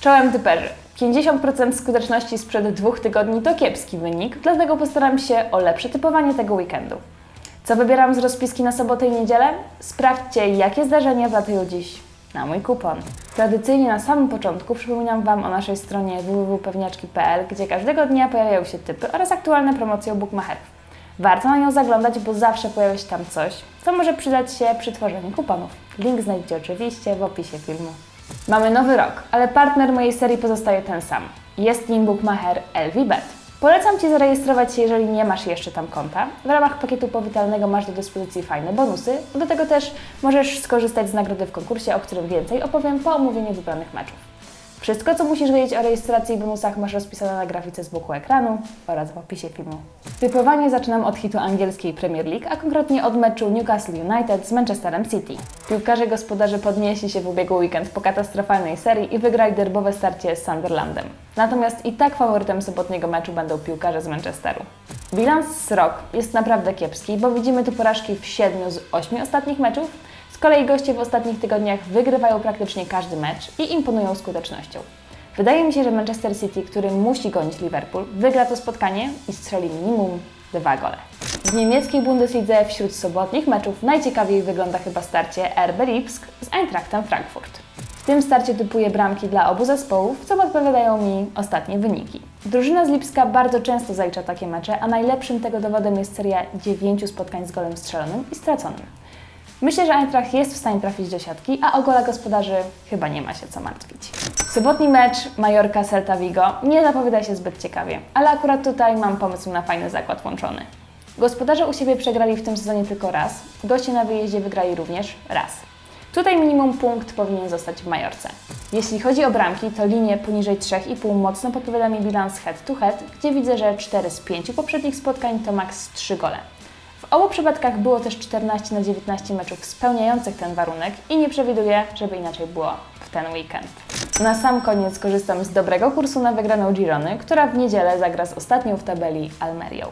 Czołem typerzy. 50% skuteczności sprzed dwóch tygodni to kiepski wynik, dlatego postaram się o lepsze typowanie tego weekendu. Co wybieram z rozpiski na sobotę i niedzielę? Sprawdźcie, jakie zdarzenia wlatują dziś na mój kupon. Tradycyjnie na samym początku przypominam Wam o naszej stronie www.pewniaczki.pl, gdzie każdego dnia pojawiają się typy oraz aktualne promocje bookmacherów. Warto na nią zaglądać, bo zawsze pojawia się tam coś, co może przydać się przy tworzeniu kuponów. Link znajdziecie oczywiście w opisie filmu. Mamy nowy rok, ale partner mojej serii pozostaje ten sam. Jest nim bookmacher LVBet. Polecam Ci zarejestrować się, jeżeli nie masz jeszcze tam konta. W ramach pakietu powitalnego masz do dyspozycji fajne bonusy. Do tego też możesz skorzystać z nagrody w konkursie, o którym więcej opowiem po omówieniu wybranych meczów. Wszystko, co musisz wiedzieć o rejestracji i bonusach masz rozpisane na grafice z boku ekranu oraz w opisie filmu. Typowanie zaczynam od hitu angielskiej Premier League, a konkretnie od meczu Newcastle United z Manchesterem City. Piłkarze gospodarzy podnieśli się w ubiegły weekend po katastrofalnej serii i wygrali derbowe starcie z Sunderlandem. Natomiast i tak faworytem sobotniego meczu będą piłkarze z Manchesteru. Bilans z rok jest naprawdę kiepski, bo widzimy tu porażki w 7 z 8 ostatnich meczów, z kolei goście w ostatnich tygodniach wygrywają praktycznie każdy mecz i imponują skutecznością. Wydaje mi się, że Manchester City, który musi gonić Liverpool, wygra to spotkanie i strzeli minimum dwa gole. W niemieckiej Bundeslidze wśród sobotnich meczów najciekawiej wygląda chyba starcie RB Lipsk z Eintrachtem Frankfurt. W tym starcie typuję bramki dla obu zespołów, co podpowiadają mi ostatnie wyniki. Drużyna z Lipska bardzo często zalicza takie mecze, a najlepszym tego dowodem jest seria 9 spotkań z golem strzelonym i straconym. Myślę, że Eintracht jest w stanie trafić do siatki, a o gola gospodarzy chyba nie ma się co martwić. Sobotni mecz Majorka-Celta Vigo nie zapowiada się zbyt ciekawie, ale akurat tutaj mam pomysł na fajny zakład łączony. Gospodarze u siebie przegrali w tym sezonie tylko raz, goście na wyjeździe wygrali również raz. Tutaj minimum punkt powinien zostać w Majorce. Jeśli chodzi o bramki, to linie poniżej 3,5 mocno podpowiada mi bilans head to head, gdzie widzę, że 4 z 5 poprzednich spotkań to maks 3 gole. Obu przypadkach było też 14 na 19 meczów spełniających ten warunek i nie przewiduję, żeby inaczej było w ten weekend. Na sam koniec korzystam z dobrego kursu na wygraną Girony, która w niedzielę zagra z ostatnią w tabeli Almerią.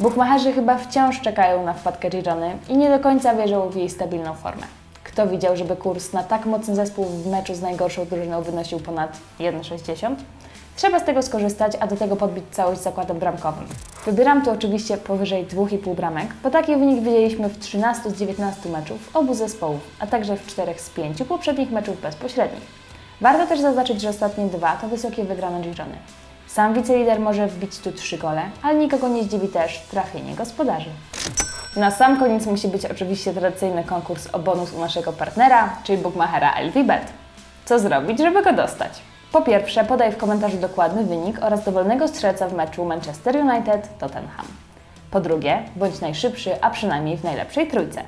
Bukmacherzy chyba wciąż czekają na wpadkę Girony i nie do końca wierzą w jej stabilną formę. Kto widział, żeby kurs na tak mocny zespół w meczu z najgorszą drużyną wynosił ponad 1,60? Trzeba z tego skorzystać, a do tego podbić całość zakładem bramkowym. Wybieram tu oczywiście powyżej 2,5 bramek, bo taki wynik widzieliśmy w 13 z 19 meczów obu zespołów, a także w 4 z 5 poprzednich meczów bezpośrednich. Warto też zaznaczyć, że ostatnie dwa to wysokie wygrane Girony. Sam wicelider może wbić tu 3 gole, ale nikogo nie zdziwi też trafienie gospodarzy. Na sam koniec musi być oczywiście tradycyjny konkurs o bonus u naszego partnera, czyli bookmachera LVBet. Co zrobić, żeby go dostać? Po pierwsze, podaj w komentarzu dokładny wynik oraz dowolnego strzelca w meczu Manchester United-Tottenham. Po drugie, bądź najszybszy, a przynajmniej w najlepszej trójce.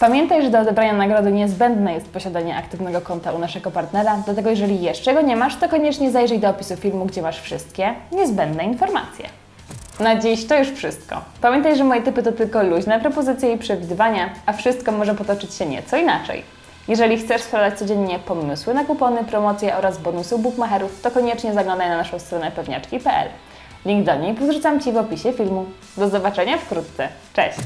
Pamiętaj, że do odebrania nagrody niezbędne jest posiadanie aktywnego konta u naszego partnera, dlatego jeżeli jeszcze go nie masz, to koniecznie zajrzyj do opisu filmu, gdzie masz wszystkie niezbędne informacje. Na dziś to już wszystko. Pamiętaj, że moje typy to tylko luźne propozycje i przewidywania, a wszystko może potoczyć się nieco inaczej. Jeżeli chcesz sprawdzać codziennie pomysły na kupony, promocje oraz bonusy bookmacherów, to koniecznie zaglądaj na naszą stronę pewniaczki.pl. Link do niej podrzucam Ci w opisie filmu. Do zobaczenia wkrótce. Cześć!